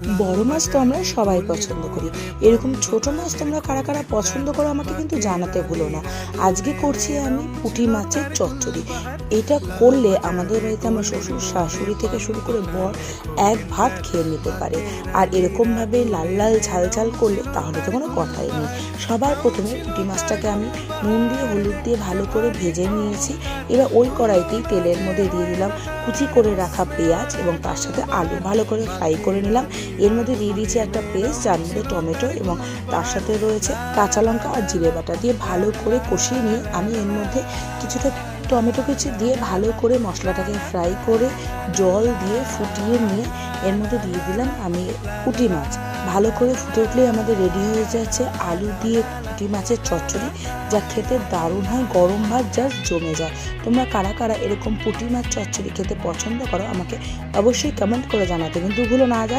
বড় মাছ তো আমরা সবাই পছন্দ করি। এরকম ছোট মাছ তোমরা কারা কারা পছন্দ করো আমাকে কিন্তু জানাতে ভুলো না। আজকে করছি আমি পুঁটি মাছের চচ্চড়ি। এটা করলে আমাদের বাড়িতে আমার শ্বশুর শাশুড়ি থেকে শুরু করে বর এক ভাত খেয়ে নিতে পারে। আর এরকমভাবে লাল লাল ঝাল ঝাল করলে তাহলে তো কোনো কথাই নেই। সবার প্রথমে পুঁটি মাছটাকে আমি নুন দিয়ে, হলুদ দিয়ে ভালো করে ভেজে নিয়েছি। এবার ওই কড়াইতেই তেলের মধ্যে দিয়ে দিলাম কুচি করে রাখা পেঁয়াজ এবং তার সাথে আলু ভালো করে ফ্রাই করে নিলাম। এর মধ্যে দিয়ে দিয়েছি একটা পেস্ট যার মধ্যে টমেটো এবং তার সাথে রয়েছে কাঁচা লঙ্কা আর জিরে বাটা দিয়ে ভালো করে কষিয়ে নিয়ে আমি এর মধ্যে কিছুটা টমেটো কিছু দিয়ে ভালো করে মশলাটাকে ফ্রাই করে জল দিয়ে ফুটিয়ে নিয়ে এর মধ্যে দিয়ে দিলাম আমি পুঁটি মাছ। ভালো করে ফুটে উঠলেই আমাদের রেডি হয়ে যাচ্ছে আলু দিয়ে পুঁটি মাছের চচ্চড়ি, যা খেতে দারুণ হয়, গরম ভাত জাস্ট জমে যায়। তোমরা কারা কারা এরকম পুঁটি মাছ চচ্চড়ি খেতে পছন্দ করো, আমাকে অবশ্যই কমেন্ট করে জানাতে। কিন্তু ভুলো না, আজ